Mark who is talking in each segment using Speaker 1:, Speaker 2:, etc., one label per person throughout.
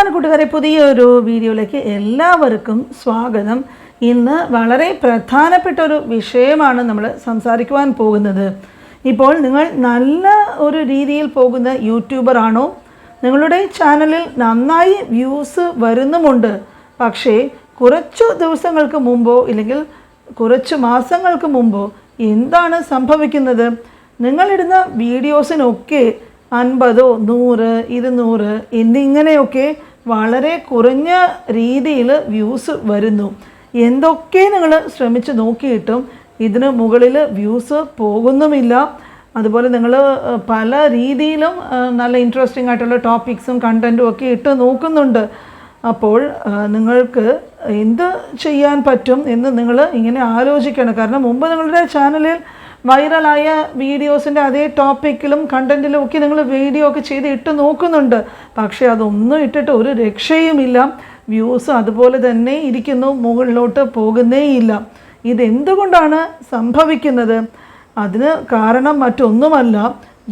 Speaker 1: നമസ്കാരം കൂട്ടുകാരെ പുതിയൊരു വീഡിയോയിലേക്ക് എല്ലാവർക്കും സ്വാഗതം ഇന്ന് വളരെ പ്രധാനപ്പെട്ട ഒരു വിഷയമാണ് നമ്മൾ സംസാരിക്കുവാൻ പോകുന്നത് ഇപ്പോൾ നിങ്ങൾ നല്ല ഒരു രീതിയിൽ പോകുന്ന യൂട്യൂബറാണോ നിങ്ങളുടെ ചാനലിൽ നന്നായി വ്യൂസ് വരുന്നുമുണ്ട് പക്ഷേ കുറച്ചു ദിവസങ്ങൾക്ക് മുമ്പോ ഇല്ലെങ്കിൽ കുറച്ച് മാസങ്ങൾക്ക് മുമ്പോ എന്താണ് സംഭവിക്കുന്നത് നിങ്ങളിടുന്ന വീഡിയോസിനൊക്കെ അൻപതോ നൂറ് ഇരുന്നൂറ് എന്നിങ്ങനെയൊക്കെ വളരെ കുറഞ്ഞ രീതിയിൽ വ്യൂസ് വരുന്നു എന്തൊക്കെ നിങ്ങൾ ശ്രമിച്ച് നോക്കിയിട്ടും ഇതിന് മുകളിൽ വ്യൂസ് പോകുന്നുമില്ല അതുപോലെ നിങ്ങൾ പല രീതിയിലും നല്ല ഇൻട്രസ്റ്റിംഗ് ആയിട്ടുള്ള ടോപ്പിക്സും കണ്ടൻറ്റും ഒക്കെ ഇട്ട് നോക്കുന്നുണ്ട് അപ്പോൾ നിങ്ങൾക്ക് എന്ത് ചെയ്യാൻ പറ്റും എന്ന് നിങ്ങൾ ഇങ്ങനെ ആലോചിക്കണം കാരണം മുമ്പ് നിങ്ങളുടെ ചാനലിൽ വൈറലായ വീഡിയോസിൻ്റെ അതേ ടോപ്പിക്കിലും കണ്ടൻറ്റിലും ഒക്കെ നിങ്ങൾ വീഡിയോ ഒക്കെ ചെയ്ത് ഇട്ട് നോക്കുന്നുണ്ട് പക്ഷേ അതൊന്നും ഇട്ടിട്ട് ഒരു രക്ഷയുമില്ല വ്യൂസ് അതുപോലെ തന്നെ ഇരിക്കുന്നു മുകളിലോട്ട് പോകുന്നേയില്ല ഇതെന്തുകൊണ്ടാണ് സംഭവിക്കുന്നത് അതിന് കാരണം മറ്റൊന്നുമല്ല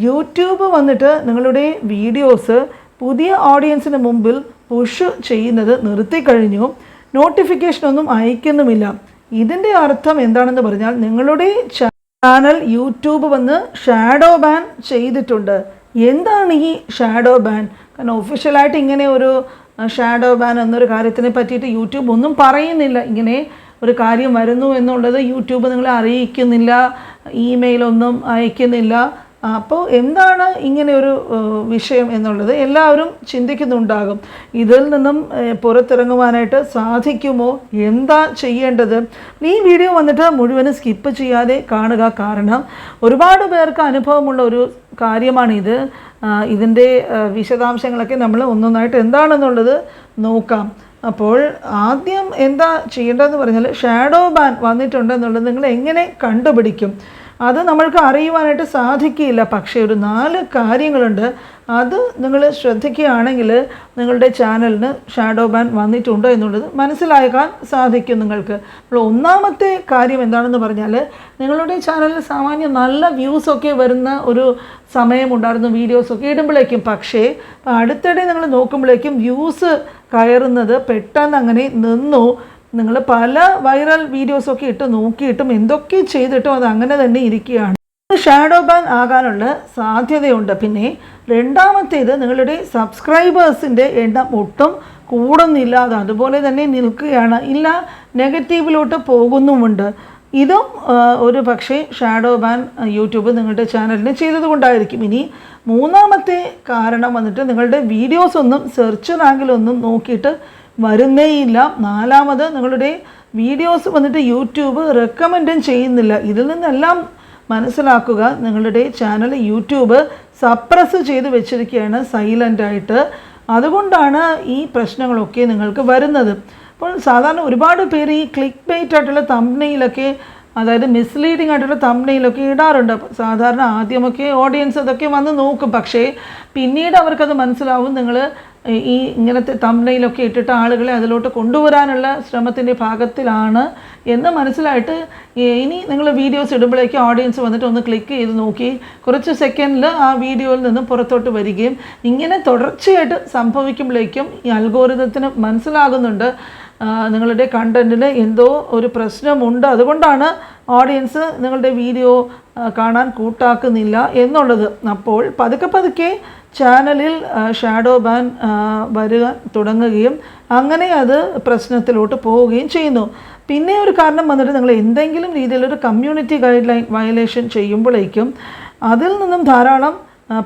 Speaker 1: യൂട്യൂബ് വന്നിട്ട് നിങ്ങളുടെ വീഡിയോസ് പുതിയ ഓഡിയൻസിന് മുമ്പിൽ പുഷ് ചെയ്യുന്നത് നിർത്തിക്കഴിഞ്ഞു നോട്ടിഫിക്കേഷനൊന്നും അയക്കുന്നുമില്ല ഇതിൻ്റെ അർത്ഥം എന്താണെന്ന് പറഞ്ഞാൽ നിങ്ങളുടെ ചാനൽ യൂട്യൂബ് വന്ന് ഷാഡോ ബാൻ ചെയ്തിട്ടുണ്ട് എന്താണ് ഈ ഷാഡോ ബാൻ കാരണം ഒഫീഷ്യലായിട്ട് ഇങ്ങനെ ഒരു ഷാഡോ ബാൻ എന്നൊരു കാര്യത്തിനെ പറ്റിയിട്ട് യൂട്യൂബ് ഒന്നും പറയുന്നില്ല ഇങ്ങനെ ഒരു കാര്യം വരുന്നു എന്നുള്ളത് യൂട്യൂബ് നിങ്ങളെ അറിയിക്കുന്നില്ല ഇമെയിലൊന്നും അയക്കുന്നില്ല അപ്പോൾ എന്താണ് ഇങ്ങനെ ഒരു വിഷയം എന്നുള്ളത് എല്ലാവരും ചിന്തിക്കുന്നുണ്ടാകും ഇതിൽ നിന്നും പുറത്തിറങ്ങുവാനായിട്ട് സാധിക്കുമോ എന്താ ചെയ്യേണ്ടത് ഈ വീഡിയോ വന്നിട്ട് മുഴുവനും സ്കിപ്പ് ചെയ്യാതെ കാണുക കാരണം ഒരുപാട് പേർക്ക് അനുഭവമുള്ള ഒരു കാര്യമാണിത് ഇതിൻ്റെ വിശദാംശങ്ങളൊക്കെ നമ്മൾ ഒന്നൊന്നായിട്ട് എന്താണെന്നുള്ളത് നോക്കാം അപ്പോൾ ആദ്യം എന്താ ചെയ്യേണ്ടതെന്ന് പറഞ്ഞാൽ ഷാഡോ ബാൻ വന്നിട്ടുണ്ട് എന്നുള്ളത് നിങ്ങൾ എങ്ങനെ കണ്ടുപിടിക്കും അത് നമ്മൾക്ക് അറിയുവാനായിട്ട് സാധിക്കില്ല പക്ഷേ ഒരു നാല് കാര്യങ്ങളുണ്ട് അത് നിങ്ങൾ ശ്രദ്ധിക്കുകയാണെങ്കിൽ നിങ്ങളുടെ ചാനലിന് ഷാഡോ ബാൻ വന്നിട്ടുണ്ടോ എന്നുള്ളത് മനസ്സിലാക്കാൻ സാധിക്കും നിങ്ങൾക്ക് അപ്പോൾ ഒന്നാമത്തെ കാര്യം എന്താണെന്ന് പറഞ്ഞാൽ നിങ്ങളുടെ ചാനലിൽ സാമാന്യം നല്ല വ്യൂസൊക്കെ വരുന്ന ഒരു സമയമുണ്ടായിരുന്നു വീഡിയോസൊക്കെ ഇടുമ്പോഴേക്കും പക്ഷേ അടുത്തിടെ നിങ്ങൾ നോക്കുമ്പോഴേക്കും വ്യൂസ് കയറുന്നത് പെട്ടെന്ന് അങ്ങനെ നിന്നു നിങ്ങൾ പല വൈറൽ വീഡിയോസൊക്കെ ഇട്ട് നോക്കിയിട്ടും എന്തൊക്കെ ചെയ്തിട്ടും അത് അങ്ങനെ തന്നെ ഇരിക്കുകയാണ് ഷാഡോ ബാൻ ആകാനുള്ള സാധ്യതയുണ്ട് പിന്നെ രണ്ടാമത്തേത് നിങ്ങളുടെ സബ്സ്ക്രൈബേഴ്സിൻ്റെ എണ്ണം ഒട്ടും കൂടുന്നില്ല അത് അതുപോലെ തന്നെ നിൽക്കുകയാണ് ഇല്ല നെഗറ്റീവിലോട്ട് പോകുന്നുമുണ്ട് ഇതും ഒരു പക്ഷേ ഷാഡോ ബാൻ യൂട്യൂബ് നിങ്ങളുടെ ചാനലിന് ചെയ്തതുകൊണ്ടായിരിക്കും ഇനി മൂന്നാമത്തെ കാരണം വന്നിട്ട് നിങ്ങളുടെ വീഡിയോസ് ഒന്നും സെർച്ച് റാങ്കിലൊന്നും നോക്കിയിട്ട് വരുന്നേയില്ല നാലാമത് നിങ്ങളുടെ വീഡിയോസ് വന്നിട്ട് യൂട്യൂബ് റെക്കമെൻഡും ചെയ്യുന്നില്ല ഇതിൽ നിന്നെല്ലാം മനസ്സിലാക്കുക നിങ്ങളുടെ ചാനൽ യൂട്യൂബ് സപ്രസ് ചെയ്ത് വെച്ചിരിക്കുകയാണ് സൈലൻ്റായിട്ട് ആയിട്ട് അതുകൊണ്ടാണ് ഈ പ്രശ്നങ്ങളൊക്കെ നിങ്ങൾക്ക് വരുന്നത് അപ്പോൾ സാധാരണ ഒരുപാട് പേര് ഈ ക്ലിക്ക് ബേറ്റ് ആയിട്ടുള്ള തമ്പനയിലൊക്കെ അതായത് മിസ്ലീഡിംഗ് ആയിട്ടുള്ള തമ്പനയിലൊക്കെ ഇടാറുണ്ട് സാധാരണ ആദ്യമൊക്കെ ഓഡിയൻസ് അതൊക്കെ വന്ന് നോക്കും പക്ഷേ പിന്നീട് അവർക്കത് മനസ്സിലാവും നിങ്ങൾ ഈ ഇങ്ങനത്തെ തമ്പനയിലൊക്കെ ഇട്ടിട്ട് ആളുകളെ അതിലോട്ട് കൊണ്ടുവരാനുള്ള ശ്രമത്തിൻ്റെ ഭാഗത്തിലാണ് എന്ന് മനസ്സിലായിട്ട് ഇനി നിങ്ങൾ വീഡിയോസ് ഇടുമ്പോഴേക്കും ഓഡിയൻസ് വന്നിട്ട് ഒന്ന് ക്ലിക്ക് ചെയ്ത് നോക്കി കുറച്ച് സെക്കൻഡിൽ ആ വീഡിയോയിൽ നിന്നും പുറത്തോട്ട് വരികയും ഇങ്ങനെ തുടർച്ചയായിട്ട് സംഭവിക്കുമ്പോഴേക്കും ഈ അൽഗോരിതത്തിന് മനസ്സിലാകുന്നുണ്ട് നിങ്ങളുടെ കണ്ടൻറ്റിന് എന്തോ ഒരു പ്രശ്നമുണ്ട് അതുകൊണ്ടാണ് ഓഡിയൻസ് നിങ്ങളുടെ വീഡിയോ കാണാൻ കൂട്ടാക്കുന്നില്ല എന്നുള്ളത് അപ്പോൾ പതുക്കെ പതുക്കെ ചാനലിൽ ഷാഡോ ബാൻ വരിക തുടങ്ങുകയും അങ്ങനെ അത് പ്രശ്നത്തിലോട്ട് പോവുകയും ചെയ്യുന്നു പിന്നെ ഒരു കാരണം വന്നിട്ട് നിങ്ങൾ എന്തെങ്കിലും രീതിയിലൊരു കമ്മ്യൂണിറ്റി ഗൈഡ് ലൈൻ വയലേഷൻ ചെയ്യുമ്പോഴേക്കും അതിൽ നിന്നും ധാരാളം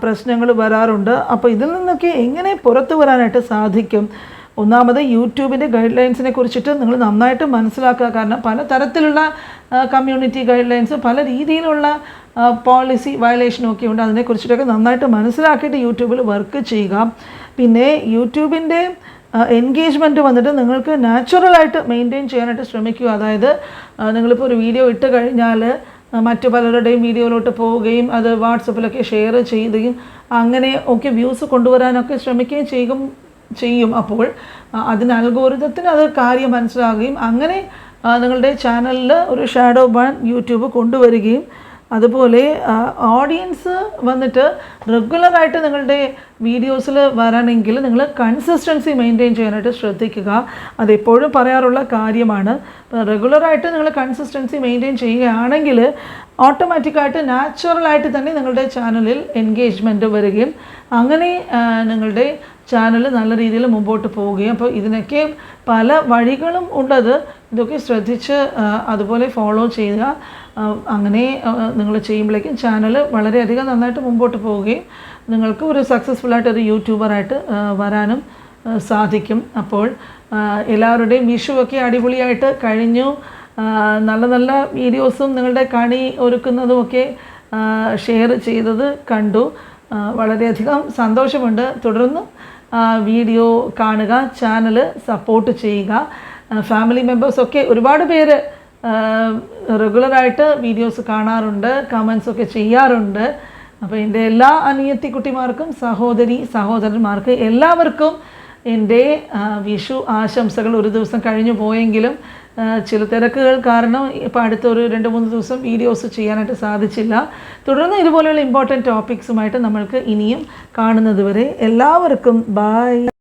Speaker 1: പ്രശ്നങ്ങൾ വരാറുണ്ട് അപ്പോൾ ഇതിൽ നിന്നൊക്കെ എങ്ങനെ പുറത്തു വരാനായിട്ട് സാധിക്കും ഒന്നാമത് യൂട്യൂബിൻ്റെ ഗൈഡ് ലൈൻസിനെ കുറിച്ചിട്ട് നിങ്ങൾ നന്നായിട്ട് മനസ്സിലാക്കുക കാരണം പല തരത്തിലുള്ള കമ്മ്യൂണിറ്റി ഗൈഡ് ലൈൻസ് പല രീതിയിലുള്ള പോളിസി വയലേഷനും ഒക്കെ ഉണ്ട് അതിനെക്കുറിച്ചിട്ടൊക്കെ നന്നായിട്ട് മനസ്സിലാക്കിയിട്ട് യൂട്യൂബിൽ വർക്ക് ചെയ്യുക പിന്നെ യൂട്യൂബിൻ്റെ എൻഗേജ്മെൻറ്റ് വന്നിട്ട് നിങ്ങൾക്ക് നാച്ചുറലായിട്ട് മെയിൻറ്റെയിൻ ചെയ്യാനായിട്ട് ശ്രമിക്കുക അതായത് നിങ്ങളിപ്പോൾ ഒരു വീഡിയോ ഇട്ട് കഴിഞ്ഞാൽ മറ്റു പലരുടെയും വീഡിയോയിലോട്ട് പോവുകയും അത് വാട്സപ്പിലൊക്കെ ഷെയർ ചെയ്യുകയും അങ്ങനെ ഒക്കെ വ്യൂസ് കൊണ്ടുവരാനൊക്കെ ശ്രമിക്കുകയും ചെയ്യും ചെയ്യും അപ്പോൾ അതിന് അൽഗോരിതത്തിന് അത് കാര്യം മനസ്സിലാകുകയും അങ്ങനെ നിങ്ങളുടെ ചാനലിൽ ഒരു ഷാഡോ ബാൻ യൂട്യൂബ് കൊണ്ടുവരികയും അതുപോലെ ഓഡിയൻസ് വന്നിട്ട് റെഗുലറായിട്ട് നിങ്ങളുടെ വീഡിയോസിൽ വരാണെങ്കിൽ നിങ്ങൾ കൺസിസ്റ്റൻസി മെയിൻറ്റെയിൻ ചെയ്യാനായിട്ട് ശ്രദ്ധിക്കുക അതെപ്പോഴും പറയാറുള്ള കാര്യമാണ് റെഗുലറായിട്ട് നിങ്ങൾ കൺസിസ്റ്റൻസി മെയിൻറ്റെയിൻ ചെയ്യുകയാണെങ്കിൽ ഓട്ടോമാറ്റിക്കായിട്ട് നാച്ചുറലായിട്ട് തന്നെ നിങ്ങളുടെ ചാനലിൽ എൻഗേജ്മെൻറ്റ് വരികയും അങ്ങനെ നിങ്ങളുടെ ചാനൽ നല്ല രീതിയിൽ മുമ്പോട്ട് പോവുകയും അപ്പോൾ ഇതിനൊക്കെ പല വഴികളും ഉണ്ടത് ഇതൊക്കെ ശ്രദ്ധിച്ച് അതുപോലെ ഫോളോ ചെയ്യുക അങ്ങനെ നിങ്ങൾ ചെയ്യുമ്പോഴേക്കും ചാനൽ വളരെയധികം നന്നായിട്ട് മുമ്പോട്ട് പോവുകയും നിങ്ങൾക്ക് ഒരു സക്സസ്ഫുൾ ആയിട്ട് ഒരു യൂട്യൂബറായിട്ട് വരാനും സാധിക്കും അപ്പോൾ എല്ലാവരുടെയും വിഷുവൊക്കെ അടിപൊളിയായിട്ട് കഴിഞ്ഞു നല്ല നല്ല വീഡിയോസും നിങ്ങളുടെ കണി ഒരുക്കുന്നതുമൊക്കെ ഷെയർ ചെയ്തത് കണ്ടു വളരെയധികം സന്തോഷമുണ്ട് തുടർന്ന് വീഡിയോ കാണുക ചാനൽ സപ്പോർട്ട് ചെയ്യുക ഫാമിലി മെമ്പേഴ്സൊക്കെ ഒരുപാട് പേര് റെഗുലറായിട്ട് വീഡിയോസ് കാണാറുണ്ട് കമൻസൊക്കെ ചെയ്യാറുണ്ട് അപ്പോൾ എൻ്റെ എല്ലാ അനിയത്തി കുട്ടിമാർക്കും സഹോദരി സഹോദരന്മാർക്ക് എല്ലാവർക്കും എൻ്റെ വിഷു ആശംസകൾ ഒരു ദിവസം കഴിഞ്ഞു പോയെങ്കിലും ചില തിരക്കുകൾ കാരണം ഇപ്പം അടുത്തൊരു രണ്ട് മൂന്ന് ദിവസം വീഡിയോസ് ചെയ്യാനായിട്ട് സാധിച്ചില്ല തുടർന്ന് ഇതുപോലെയുള്ള ഇമ്പോർട്ടൻറ്റ് ടോപ്പിക്സുമായിട്ട് നമ്മൾക്ക് ഇനിയും കാണുന്നത് വരെ എല്ലാവർക്കും ബായ്